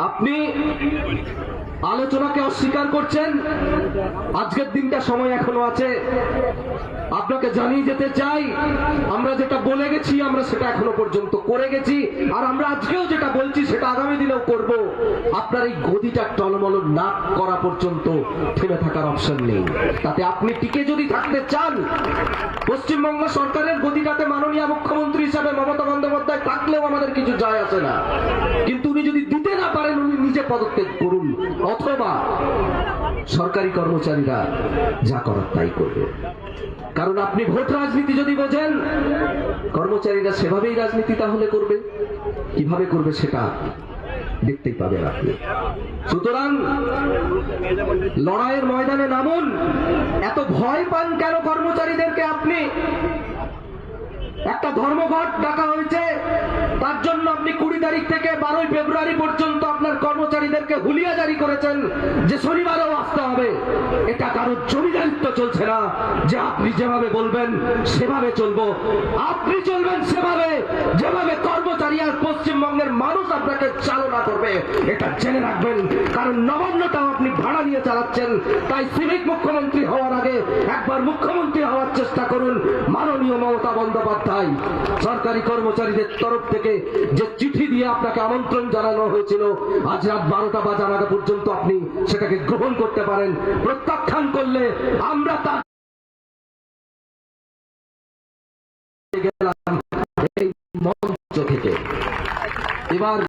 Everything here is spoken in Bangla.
আপনি আলোচনাকে অস্বীকার করছেন, আজকের দিনটা সময় এখনও আছে। আপনাকে জানিয়ে যেতে চাই, আমরা যেটা বলে গেছি, আমরা সেটা এখনও পর্যন্ত করে গেছি, আর আমরা আজকেও যেটা বলছি, সেটা আগামী দিনেও করব। আপনার এই গদিটা টলমল না করা পর্যন্ত থেমে থাকার অপশন নেই। তাতে আপনি টিকে যদি থাকতে চান, পশ্চিমবঙ্গ সরকারের গদিটাতে মাননীয় মুখ্যমন্ত্রী থাকলেও আমাদের কিছু যায় আসে না। কিন্তু উনি যদি দিতে না পারেন, উনি নিজে পদত্যাগ করুন। অথবা সরকারি কর্মচারীরা যা করার তাই করবে। কারণ আপনি ভোট রাজনীতি যদি বোঝেন, কর্মচারীরা সেভাবেই রাজনীতি তাহলে করবে। কীভাবে করবে সেটা দেখতেই পাবেন আপনি। সুতরাং লড়াইয়ের ময়দানে নামুন। এত ভয় পান কেন কর্মচারীদেরকে আপনি? একটা ধর্মঘট ডাকা হয়েছে তার জন্য আপনি কুড়ি তারিখ থেকে বারোই ফেব্রুয়ারি পর্যন্ত আপনার কর্মচারীদেরকে হুলিয়া জারি করেছেন যে শনিবারেও আসতে হবে। এটা কারোর জমিদারিত্ব চলছে না। যে আপনি যেভাবে বলবেন, সেভাবে চলবো। আপনি চলবেন সেভাবে। যেভাবে কর্মচারী আর পশ্চিমবঙ্গের মানুষ আপনাকে চালনা করবে, এটা জেনে রাখবেন। কারণ নবান্নটাও আপনি ভাড়া নিয়ে চালাচ্ছেন। তাই সিভিক মুখ্যমন্ত্রী হওয়ার আগে একবার মুখ্যমন্ত্রী চেষ্টা করুন মাননীয় মমতা বন্দ্যোপাধ্যায়। সরকারি কর্মচারীদের তরফ থেকে যে চিঠি দিয়ে আপনাকে আমন্ত্রণ জানানো হয়েছিল, আজ রাত বারোটা বাজার আগে পর্যন্ত আপনি সেটাকে গ্রহণ করতে পারেন। প্রত্যাখ্যান করলে আমরা তার গেলাম এই মঞ্চ থেকে। এবার